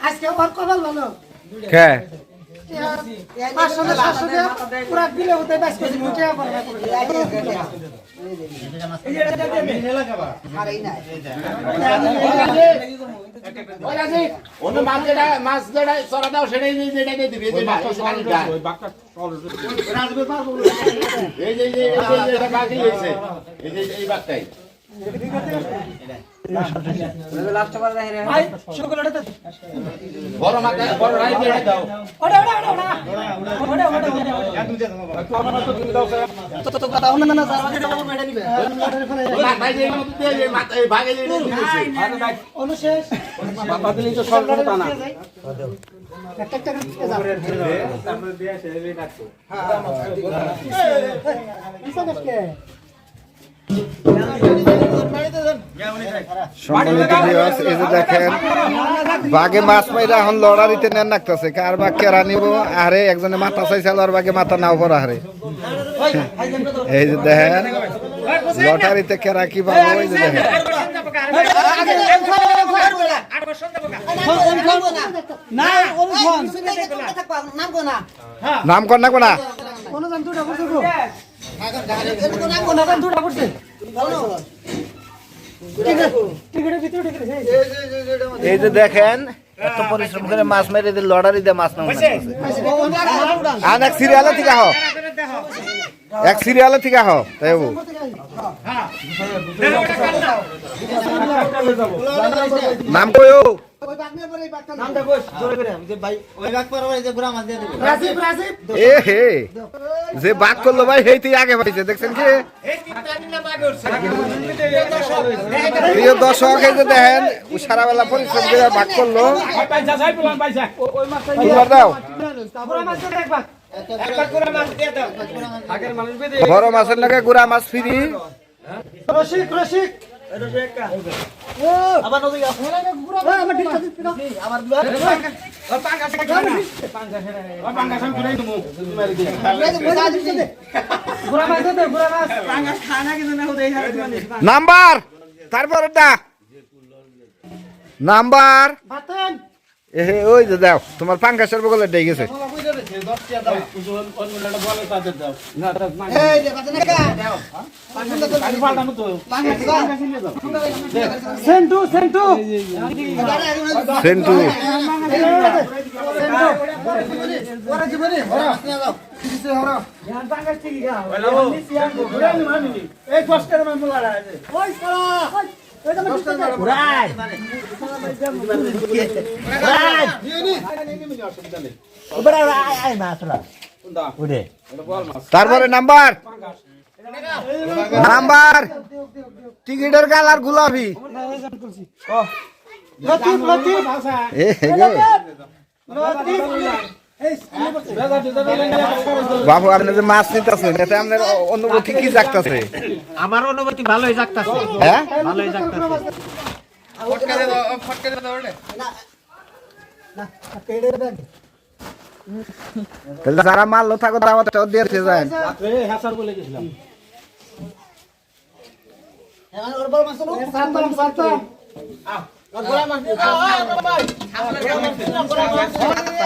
আজকে ওর কপাল ভালো কে না দিবি এই বা- এই যে এই বাঘটাই রাই দিয়ে দাও মা- দেখেন বাঘে মাছ মাইরা এখন লড়ারিতে নেন নাকতেছে কার বাঘ কেরা নিব? আরে একজনে মাথা চাইছিল আর বাঘে মাথা নাও পড়া হারে এই যে দেখেন লটারিতে কেরা কি পাবো? এই যে দেখেন। না। নাম কর না কোনা এই যে দেখেন, এত পরিশ্রম করে মাছ মেরে লটারি দিয়ে মাছ নাও আর এক সিরিয়ালে থেকে আহ। এক সিরিয়ালে থেকে আহ, তাই নাম কয়ো? রাজীব রাজীব এ হে যে বাদ করল ভাই হেইতে আগে পাইছে দেখছেন কি? প্রিয় দর্শক এই যে দেখেন ও সারা বেলা পরিশ্রম করে ভাগ করল। দাও। বড় মাছের লাগে গুড়া মাছ ফ্রি। রসিক রসিক। নাম্বার! তারপর নাম্বার! এ হে, ওই যে দাও তোমার পাঙ্কাশের বগলে ডে গেছে সেন্টু সেন্টু সেন্টু এই কষ্টের মামলা ঘুরাই তারপরে নাম্বার। নাম্বার। টিকিটের কালার গোলাপি। লতিফ লতিফ। বাবু আপনি যে মাছ নিতেছেন এতে আপনার অনুভূতি কি জাগতেছে আমার অনুভূতি ভালোই জাগতাছে হ্যাঁ ভালোই জাগতাছে তাহলে যারা মারলো থাকো দিয়েছে যায়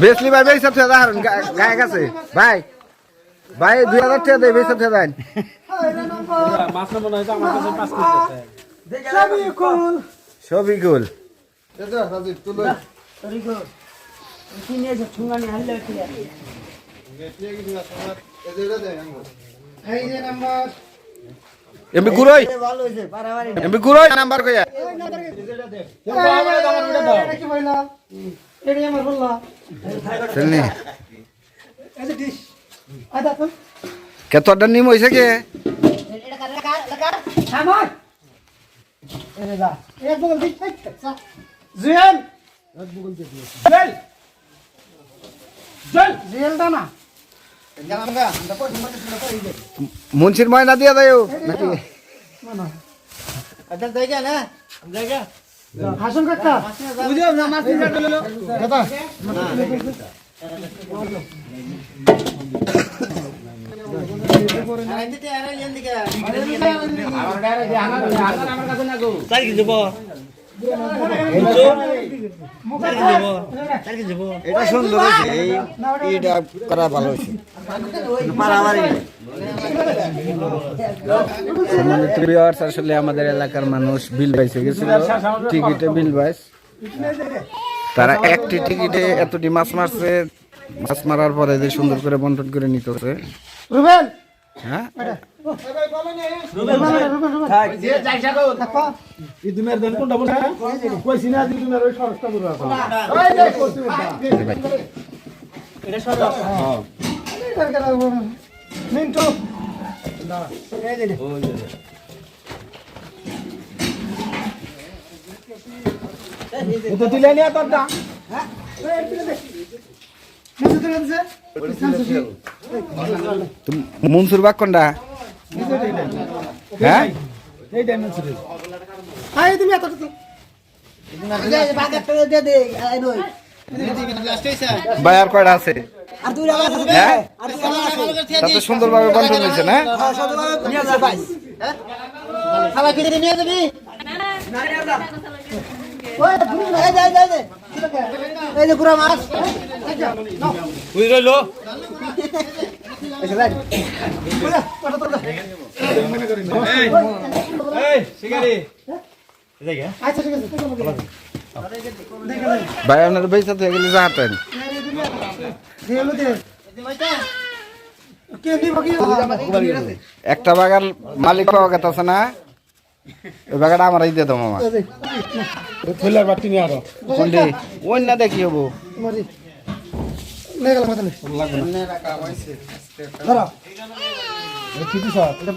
বেসলি ভাই বেসব থেকে দাঁড়ান গায়ে গেছে ভাই ভাই দুই হাজার টাকা দেয় বেসব থেকে দেন সবই কুল সবই গুল নাম্বার এমবি গুরই এমবি নাম্বার কইয়া এটা কি বললা এটা আমার বললা। চলনি এই যে ডিশ। আদা তো কে তোরটা নিম হইছে কে? সামার এরে যা এক বগল দিক জুয়েল। এক বগল দিয়ে জুয়েল জুয়েল জুয়েলটা না। মুন্সির ময়না দিয়া দেয় নাকি হাসন কাকা বুঝো না মাছ দিন দাদা। এটা সুন্দর এটা করা ভালো হয়েছে। আসলে আমাদের এলাকার মানুষ বিল পাইছে গেছিল। টিকিটে বিল পাইস তারা একটি টিকিটে এতটি মাছ মারছে মাছ মারার পরে যে সুন্দর করে বন্টন করে নিতেছে হ্যাঁ? ইদুমের মিন্টু। তো তুলে নিয়ে তোর দা। মনসুর বাগ কোনটা? হ্যাঁ? তুমি ভাই আর কয়টা আছে। হ্যাঁ তাতে সুন্দরভাবে বন্টন হয়েছে না এই যে পুরা মাছ বুঝ রইল আচ্ছা ভাই আপনার বেঁচে থেকে গেলে যাহাতেন দেলো দে কে দিব কি একটা বাগার মালিক পাওয়া গেছে না? ওই বাগাটা আমারই দিয়ে কোনটি ওই না দেখি হব। মারি নে গেল মাথা ধরো কি দিছ এটা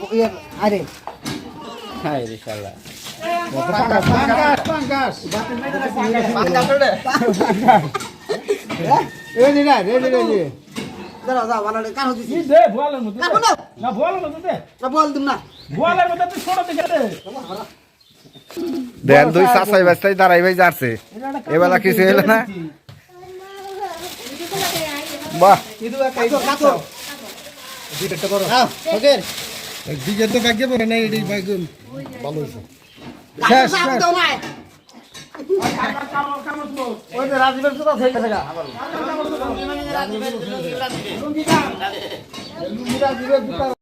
আরে রিশাল্লাহ পাঙ্গাস পাঙ্গাস এই নি। না রে রে রে দাঁড়াও দাও ভালো কান হচ্ছে কি দে। বলের মধ্যে না বলের মধ্যে দে। না বল দিম না। বলের মধ্যে তুই ছোট দিকে দে। দেন দুই চাষাই বাস্তাই দাঁড়াই ভাই যাচ্ছে। এবেলা কিছু এলো না। বাহ। ওকে দিকে তো কাকে পড়ে নাই এটাই বাইগুন। ভালো হইছে শেষ। যে রাজীবের জুতা থেকে। রাজীবের জুতা